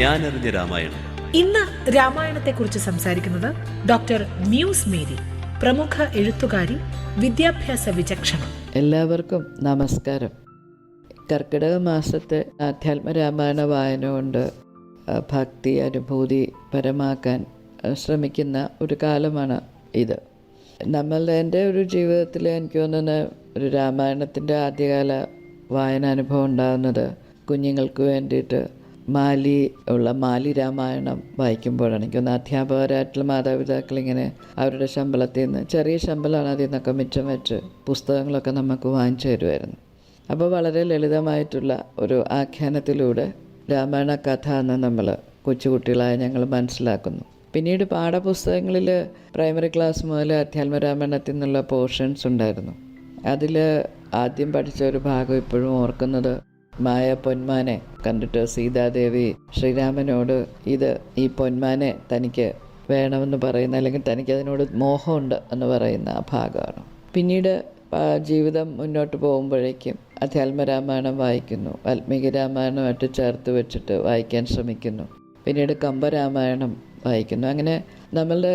ഞാനറിഞ്ഞ രാമായണം. ഇന്ന് രാമായണത്തെക്കുറിച്ച് സംസാരിക്കുന്നത് doctor muse Mary പ്രമുഖ എഴുത്തുകാരി വിദ്യാഭ്യാസ വിചക്ഷണം. എല്ലാവർക്കും നമസ്കാരം. കർക്കിടക മാസത്തെ ആധ്യാത്മ രാമായണ വായന കൊണ്ട് ഭക്തി അനുഭൂതി പരമാക്കാൻ ശ്രമിക്കുന്ന ഒരു കാലമാണ് ഇത്. നമ്മളുടെ എന്റെ ഒരു ജീവിതത്തിൽ എനിക്ക് തോന്നുന്ന ഒരു രാമായണത്തിന്റെ ആദ്യകാല വായന അനുഭവം ഉണ്ടാകുന്നത് കുഞ്ഞുങ്ങൾക്ക് വേണ്ടിയിട്ട് മാലി ഉള്ള മാലി രാമായണം വായിക്കുമ്പോഴാണ് എനിക്കൊന്ന് അധ്യാപകരായിട്ടുള്ള മാതാപിതാക്കൾ ഇങ്ങനെ അവരുടെ ശമ്പളത്തിൽ നിന്ന് ചെറിയ ശമ്പളമാണ് അതിൽ നിന്നൊക്കെ മിച്ചം വെച്ച് പുസ്തകങ്ങളൊക്കെ നമുക്ക് വാങ്ങിച്ചു തരുമായിരുന്നു. അപ്പോൾ വളരെ ലളിതമായിട്ടുള്ള ഒരു ആഖ്യാനത്തിലൂടെ രാമായണ കഥ എന്ന് നമ്മൾ കൊച്ചുകുട്ടികളായ ഞങ്ങൾ മനസ്സിലാക്കുന്നു. പിന്നീട് പാഠപുസ്തകങ്ങളിൽ പ്രൈമറി ക്ലാസ് മുതൽ അധ്യാത്മ രാമായണത്തിൽ നിന്നുള്ള പോർഷൻസ് ഉണ്ടായിരുന്നു. അതിൽ ആദ്യം പഠിച്ച ഒരു ഭാഗം ഇപ്പോഴും ഓർക്കുന്നത് മായ പൊന്മാനെ കണ്ടിട്ട് സീതാദേവി ശ്രീരാമനോട് ഇത് ഈ പൊന്മാനെ തനിക്ക് വേണമെന്ന് പറയുന്ന അല്ലെങ്കിൽ തനിക്ക് അതിനോട് മോഹമുണ്ട് എന്ന് പറയുന്ന ആ ഭാഗമാണ്. പിന്നീട് ജീവിതം മുന്നോട്ട് പോകുമ്പോഴേക്കും അധ്യാത്മരാമായണം വായിക്കുന്നു. വാൽമീകി രാമായണമായിട്ട് ചേർത്ത് വെച്ചിട്ട് വായിക്കാൻ ശ്രമിക്കുന്നു. പിന്നീട് കമ്പരാമായണം വായിക്കുന്നു. അങ്ങനെ നമ്മളുടെ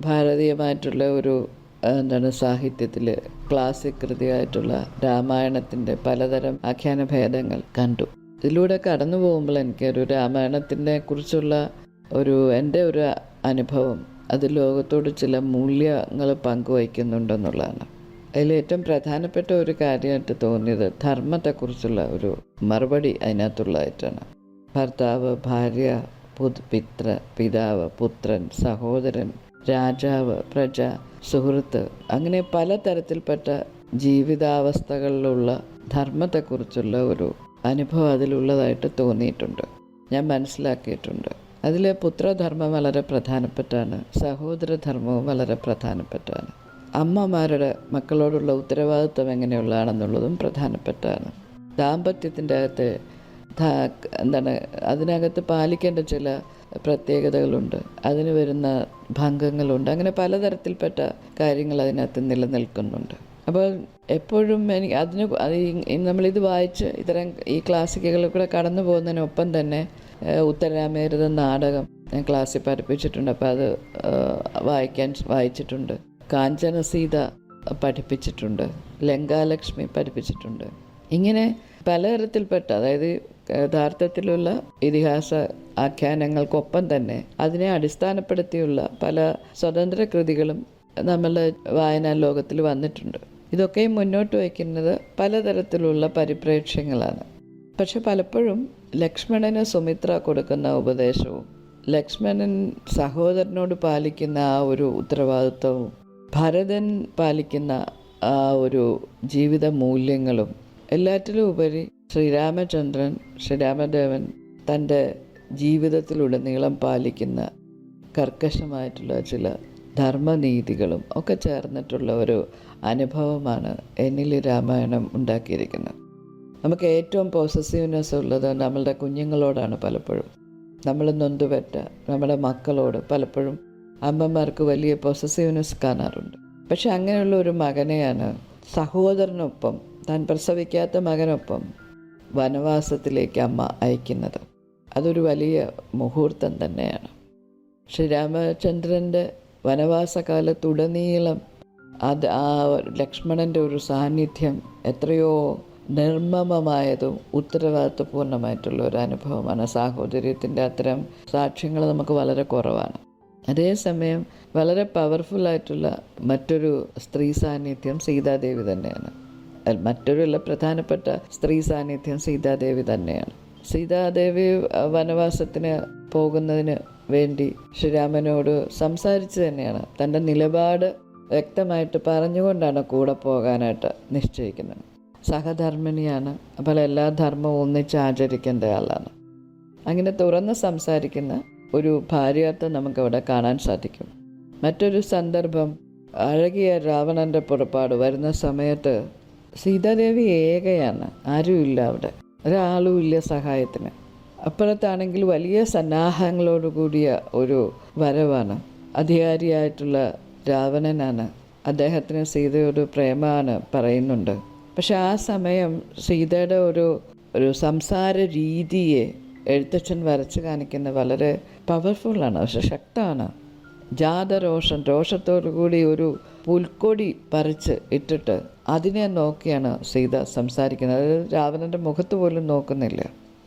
ഭാരതീയമായിട്ടുള്ള ഒരു എന്താണ് സാഹിത്യത്തിൽ ക്ലാസിക് കൃതിയായിട്ടുള്ള രാമായണത്തിന്റെ പലതരം ആഖ്യാന ഭേദങ്ങൾ കണ്ടു. ഇതിലൂടെ കടന്നു പോകുമ്പോൾ എനിക്കൊരു രാമായണത്തിനെ കുറിച്ചുള്ള ഒരു എന്റെ ഒരു അനുഭവം അത് ലോകത്തോട് ചില മൂല്യങ്ങൾ പങ്കുവയ്ക്കുന്നുണ്ടെന്നുള്ളതാണ് അതിൽ ഏറ്റവും പ്രധാനപ്പെട്ട ഒരു കാര്യമായിട്ട് തോന്നിയത് ധർമ്മത്തെക്കുറിച്ചുള്ള ഒരു മറുപടി അതിനകത്തുള്ളതായിട്ടാണ്. ഭർത്താവ് ഭാര്യ പുത് പിത്ര പിതാവ് പുത്രൻ സഹോദരൻ രാജാവ് പ്രജ സുഹൃത്ത് അങ്ങനെ പലതരത്തിൽപ്പെട്ട ജീവിതാവസ്ഥകളിലുള്ള ധർമ്മത്തെക്കുറിച്ചുള്ള ഒരു അനുഭവം അതിലുള്ളതായിട്ട് തോന്നിയിട്ടുണ്ട്. ഞാൻ മനസ്സിലാക്കിയിട്ടുണ്ട്. അതിലെ പുത്രധർമ്മം വളരെ പ്രധാനപ്പെട്ടാണ്. സഹോദരധർമ്മവും വളരെ പ്രധാനപ്പെട്ടാണ്. അമ്മമാരുടെ മക്കളോടുള്ള ഉത്തരവാദിത്വം എങ്ങനെയുള്ളതാണെന്നുള്ളതും പ്രധാനപ്പെട്ടാണ്. ദാമ്പത്യത്തിന്റെ അകത്ത് എന്താണ് അതിനകത്ത് പാലിക്കേണ്ട ചില പ്രത്യേകതകളുണ്ട്. അതിന് വരുന്ന ഭംഗങ്ങളുണ്ട്. അങ്ങനെ പലതരത്തിൽപ്പെട്ട കാര്യങ്ങൾ അതിനകത്ത് നിലനിൽക്കുന്നുണ്ട്. അപ്പോൾ എപ്പോഴും എനിക്ക് അതിന് നമ്മളിത് വായിച്ച് ഇത്തരം ഈ ക്ലാസിക്കുകളിൽ കൂടെ കടന്നു പോകുന്നതിനൊപ്പം തന്നെ ഉത്തരാമേരുത നാടകം ഞാൻ ക്ലാസ്സിൽ പഠിപ്പിച്ചിട്ടുണ്ട്. അപ്പോൾ അത് വായിക്കാൻ വായിച്ചിട്ടുണ്ട്. കാഞ്ചന സീത പഠിപ്പിച്ചിട്ടുണ്ട്. ലങ്കാലക്ഷ്മി പഠിപ്പിച്ചിട്ടുണ്ട്. ഇങ്ങനെ പലതരത്തിൽപ്പെട്ട അതായത് യഥാർത്ഥത്തിലുള്ള ഇതിഹാസ ആഖ്യാനങ്ങൾക്കൊപ്പം തന്നെ അതിനെ അടിസ്ഥാനപ്പെടുത്തിയുള്ള പല സ്വതന്ത്ര കൃതികളും നമ്മളുടെ വായനാ ലോകത്തിൽ വന്നിട്ടുണ്ട്. ഇതൊക്കെയും മുന്നോട്ട് വയ്ക്കുന്നത് പലതരത്തിലുള്ള പരിപ്രേക്ഷ്യങ്ങളാണ്. പക്ഷെ പലപ്പോഴും ലക്ഷ്മണന് സുമിത്ര കൊടുക്കുന്ന ഉപദേശവും ലക്ഷ്മണൻ സഹോദരനോട് പാലിക്കുന്ന ആ ഒരു ഉത്തരവാദിത്വവും ഭരതൻ പാലിക്കുന്ന ആ ഒരു ജീവിത മൂല്യങ്ങളും എല്ലാറ്റിലും ഉപരി ശ്രീരാമചന്ദ്രൻ ശ്രീരാമദേവൻ തന്റെ ജീവിതത്തിലുടനീളം പാലിക്കുന്ന കർക്കശമായിട്ടുള്ള ചില ധർമ്മനീതികളും ഒക്കെ ചേർന്നിട്ടുള്ള ഒരു അനുഭവമാണ് എന്നിൽ രാമായണം ഉണ്ടാക്കിയിരിക്കുന്നത്. നമുക്ക് ഏറ്റവും പോസസീവ്നെസ് ഉള്ളത് നമ്മളുടെ കുഞ്ഞുങ്ങളോടാണ് പലപ്പോഴും. നമ്മൾ നൊന്തുപെറ്റ നമ്മുടെ മക്കളോട് പലപ്പോഴും അമ്മമാർക്ക് വലിയ പോസസീവ്നെസ് കാണാറുണ്ട്. പക്ഷെ അങ്ങനെയുള്ള ഒരു മകനെയാണ് സഹോദരനൊപ്പം താൻ പ്രസവിക്കാത്ത മകനൊപ്പം വനവാസത്തിലേക്ക് അമ്മ അയക്കുന്നത്. അതൊരു വലിയ മുഹൂർത്തം തന്നെയാണ്. ശ്രീരാമചന്ദ്രന്റെ വനവാസകാലത്തുടനീളം അത് ആ ലക്ഷ്മണന്റെ ഒരു സാന്നിധ്യം എത്രയോ നിർമ്മമമായതും ഉത്തരവാദിത്വപൂർണമായിട്ടുള്ള ഒരു അനുഭവമാണ്. സാഹോദര്യത്തിന്റെ അത്തരം സാക്ഷ്യങ്ങൾ നമുക്ക് വളരെ കുറവാണ്. അതേസമയം വളരെ പവർഫുള്ളായിട്ടുള്ള മറ്റൊരു സ്ത്രീ സാന്നിധ്യം സീതാദേവി തന്നെയാണ്. അല്ല, മറ്റൊരു പ്രധാനപ്പെട്ട സ്ത്രീ സാന്നിധ്യം സീതാദേവി തന്നെയാണ്. സീതാദേവി വനവാസത്തിന് പോകുന്നതിന് വേണ്ടി ശ്രീരാമനോട് സംസാരിച്ചു തന്നെയാണ്. തന്റെ നിലപാട് വ്യക്തമായിട്ട് പറഞ്ഞുകൊണ്ടാണ് കൂടെ പോകാനായിട്ട് നിശ്ചയിക്കുന്നത്. സഹധർമ്മിണിയാണ്. അപ്പോൾ എല്ലാ ധർമ്മവും ഒന്നിച്ച് ആചരിക്കേണ്ട ആളാണ്. അങ്ങനെ തുറന്ന് സംസാരിക്കുന്ന ഒരു ഭാര്യത്വം നമുക്കവിടെ കാണാൻ സാധിക്കും. മറ്റൊരു സന്ദർഭം അഴകിയ രാവണന്റെ പുറപ്പാട് വരുന്ന സമയത്ത് സീതാദേവി ഏകയാണ് ആരുമില്ല അവിടെ ഒരാളും ഇല്ല സഹായത്തിന്. അപ്പുറത്താണെങ്കിൽ വലിയ സന്നാഹങ്ങളോട് കൂടിയ ഒരു വരവാണ് അധികാരിയായിട്ടുള്ള രാവണനാണ്. അദ്ദേഹത്തിന് സീതയോട് പ്രേമാണ് പറയുന്നുണ്ട്. പക്ഷെ ആ സമയം സീതയുടെ ഒരു ഒരു സംസാര രീതിയെ എഴുത്തച്ഛൻ വരച്ച് കാണിക്കുന്ന വളരെ പവർഫുള്ളാണ് പക്ഷെ ശക്തമാണ്. ജാതരോഷം രോഷത്തോടു കൂടി ഒരു പുൽക്കൊടി പറിച്ച് ഇട്ടിട്ട് അതിനെ നോക്കിയാണ് സീത സംസാരിക്കുന്നത്. അതായത് രാവണന്റെ മുഖത്ത് പോലും നോക്കുന്നില്ല.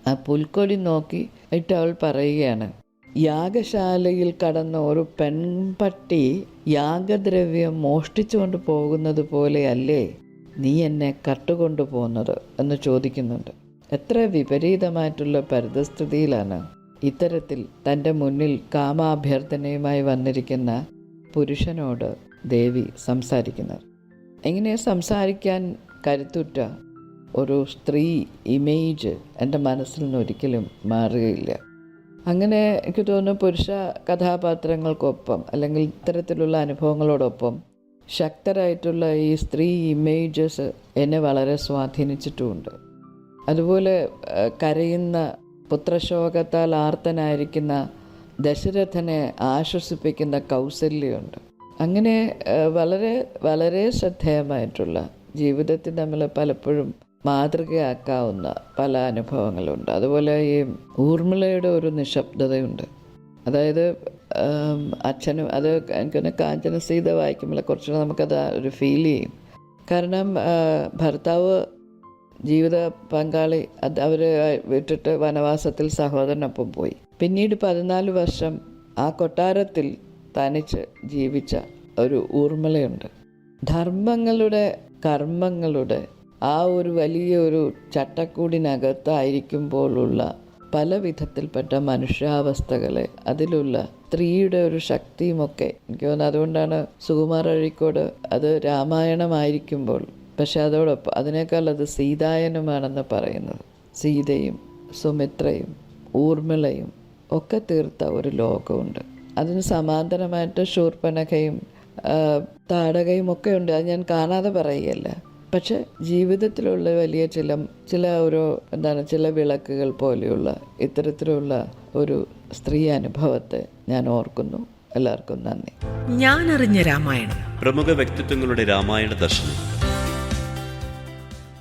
ആ പുൽക്കൊടി നോക്കി ഇട്ട് അവൾ പറയുകയാണ് യാഗശാലയിൽ കടന്ന ഒരു പെൺപട്ടി യാഗദ്രവ്യം മോഷ്ടിച്ചുകൊണ്ട് പോകുന്നത് പോലെയല്ലേ നീ എന്നെ കട്ടുകൊണ്ടു പോകുന്നത് എന്ന് ചോദിക്കുന്നുണ്ട്. എത്ര വിപരീതമായിട്ടുള്ള പരിതസ്ഥിതിയിലാണ് ഇത്തരത്തിൽ തന്റെ മുന്നിൽ കാമാഭ്യർത്ഥനയുമായി വന്നിരിക്കുന്ന പുരുഷനോട് ദേവി സംസാരിക്കുന്നത്. എങ്ങനെ സംസാരിക്കാൻ കരുത്തുറ്റ ഒരു സ്ത്രീ ഇമേജ് എന്റെ മനസ്സിൽ നിന്ന് ഒരിക്കലും മാറുകയില്ല. അങ്ങനെ എനിക്ക് തോന്നുന്നു പുരുഷ കഥാപാത്രങ്ങൾക്കൊപ്പം അല്ലെങ്കിൽ ഇത്തരത്തിലുള്ള അനുഭവങ്ങളോടൊപ്പം ശക്തരായിട്ടുള്ള ഈ സ്ത്രീ ഇമേജസ് എന്നെ വളരെ സ്വാധീനിച്ചിട്ടുമുണ്ട്. അതുപോലെ കരയുന്ന പുത്രശോകത്താൽ ആർത്തനായിരിക്കുന്ന ദശരഥനെ ആശ്വസിപ്പിക്കുന്ന കൗസല്യമുണ്ട്. അങ്ങനെ വളരെ വളരെ ശ്രദ്ധേയമായിട്ടുള്ള ജീവിതത്തിൽ നമ്മൾ പലപ്പോഴും മാതൃകയാക്കാവുന്ന പല അനുഭവങ്ങളുണ്ട്. അതുപോലെ ഈ ഊർമിളയുടെ ഒരു നിശബ്ദതയുണ്ട്. അതായത് അച്ഛനും അത് എനിക്കൊന്ന് കാഞ്ചന സീത വായിക്കുമ്പോൾ കുറച്ചുകൂടെ നമുക്കത് ഒരു ഫീൽ ചെയ്യും. കാരണം ഭർത്താവ് ജീവിത പങ്കാളി അത് അവർ വിട്ടിട്ട് വനവാസത്തിൽ സഹോദരനൊപ്പം പോയി. പിന്നീട് പതിനാല് വർഷം ആ കൊട്ടാരത്തിൽ തനിച്ച് ജീവിച്ച ഒരു ഊർമിളയുണ്ട്. ധർമ്മങ്ങളുടെ കർമ്മങ്ങളുടെ ആ ഒരു വലിയ ഒരു ചട്ടക്കൂടിനകത്തായിരിക്കുമ്പോഴുള്ള പല വിധത്തിൽപ്പെട്ട മനുഷ്യാവസ്ഥകളെ അതിലുള്ള സ്ത്രീയുടെ ഒരു ശക്തിയുമൊക്കെ എനിക്ക് തോന്നുന്നു. അതുകൊണ്ടാണ് സുകുമാർ അഴീക്കോട് അത് രാമായണമായിരിക്കുമ്പോൾ പക്ഷെ അതോടൊപ്പം അതിനേക്കാൾ അത് സീതായനമാണെന്ന് പറയുന്നത്. സീതയും സുമിത്രയും ഊർമിളയും ഒക്കെ തീർത്ത ഒരു ലോകമുണ്ട്. അതിന് സമാന്തരമായിട്ട് ശൂർപ്പനഖയും താടകയും ഒക്കെ ഉണ്ട്. അത് ഞാൻ കാണാതെ പറയുകയല്ല. പക്ഷെ ജീവിതത്തിലുള്ള വലിയ ചില ചില ഒരു എന്താണ് ചില വിളക്കുകൾ പോലെയുള്ള ഇത്തരത്തിലുള്ള ഒരു സ്ത്രീ അനുഭവത്തെ ഞാൻ ഓർക്കുന്നു. എല്ലാവർക്കും നന്ദി. ഞാൻ അറിഞ്ഞ രാമായണം. പ്രമുഖ വ്യക്തിത്വങ്ങളുടെ രാമായണ ദർശനം.